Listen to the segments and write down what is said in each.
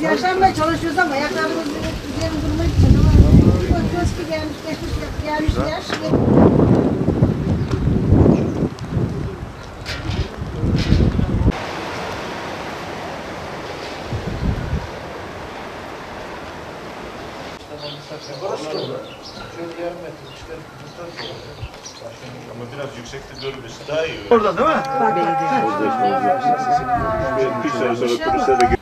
yaşlanmaya çalışıyoruz ama ayaklarımız üzerine durmak için ama bakıyoruz ki gelmiş geçmiş gelmiş yaş. Ama biraz yüksekte görmesi daha iyi. Orada değil mi? Bir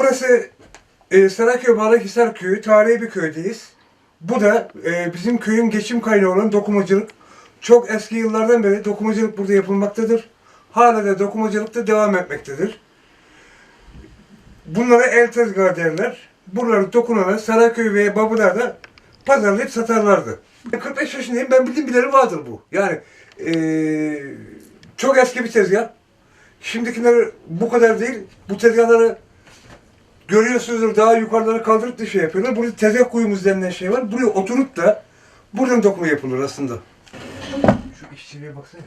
Burası e, Saraköy Balıkhisar Köyü, tarihi bir köydeyiz. Bu da e, bizim köyün geçim kaynağı olan dokumacılık. Çok eski yıllardan beri dokumacılık burada yapılmaktadır. Hala da dokumacılık da devam etmektedir. Bunlara el tezgahı derler. Buraları dokunana Saraköy ve Babılar'da pazarlayıp satarlardı. 45 yaşındayım ben bildiğim bileli vardır bu. Yani e, çok eski bir tezgah. Şimdikiler bu kadar değil. Bu tezgahları görüyorsunuzdur daha yukarılara kaldırıp da şey yapıyorlar. Burada tezgah kuyumuz denilen şey var. Buraya oturup da buradan dokuma yapılır aslında. Şu işçiliğe baksana.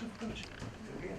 Şu, şu. Şey.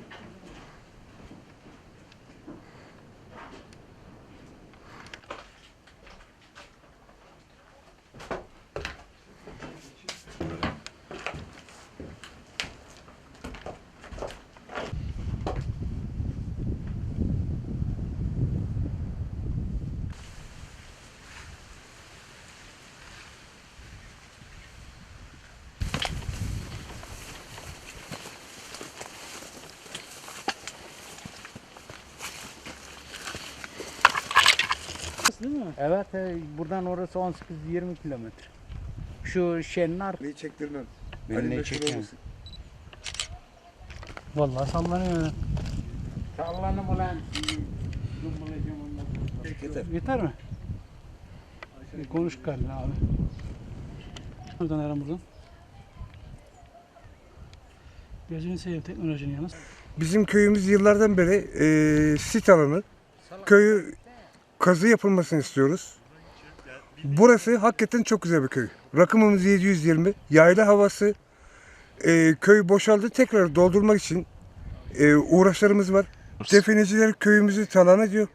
Değil mi? Evet, e, buradan orası 18-20 kilometre. Şu şenin ar- Neyi çektirmem. Ben Ali ne olmasın. Vallahi sallanıyor. Sallanım ulan. Yeter. Yeter mi? Bir konuş galiba abi. Buradan aram buradan. Gözünü seveyim teknolojinin yalnız. Bizim köyümüz yıllardan beri e, sit alanı. Köyü kazı yapılmasını istiyoruz. Burası hakikaten çok güzel bir köy. Rakımımız 720. Yayla havası. E, köy boşaldı. Tekrar doldurmak için e, uğraşlarımız var. Defineciler köyümüzü talan ediyor.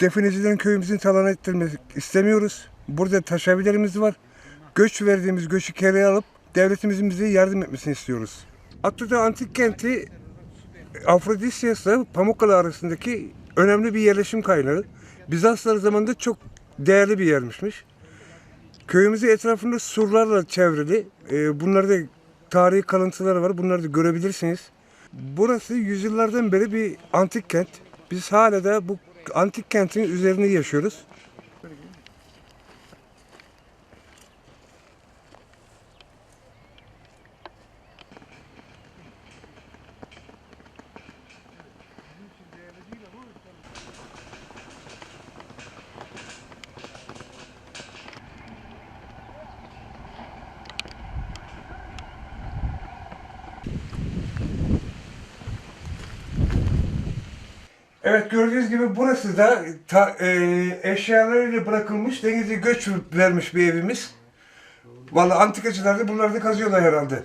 Definecilerin köyümüzün talan ettirmek istemiyoruz. Burada taşabilerimiz var. Göç verdiğimiz göçü kereye alıp devletimizin bize yardım etmesini istiyoruz. Aklı'da antik kenti Afrodisyas'la Pamukkale arasındaki önemli bir yerleşim kaynağı. Bizanslar zamanında çok değerli bir yermişmiş. Köyümüzün etrafında surlarla çevrili. Ee, bunlarda tarihi kalıntıları var. Bunları da görebilirsiniz. Burası yüzyıllardan beri bir antik kent. Biz hala da bu antik kentin üzerinde yaşıyoruz. Evet gördüğünüz gibi burası da ta, e, eşyalarıyla bırakılmış denize göç vermiş bir evimiz. Vallahi antikacılar da buralarda kazıyorlar herhalde.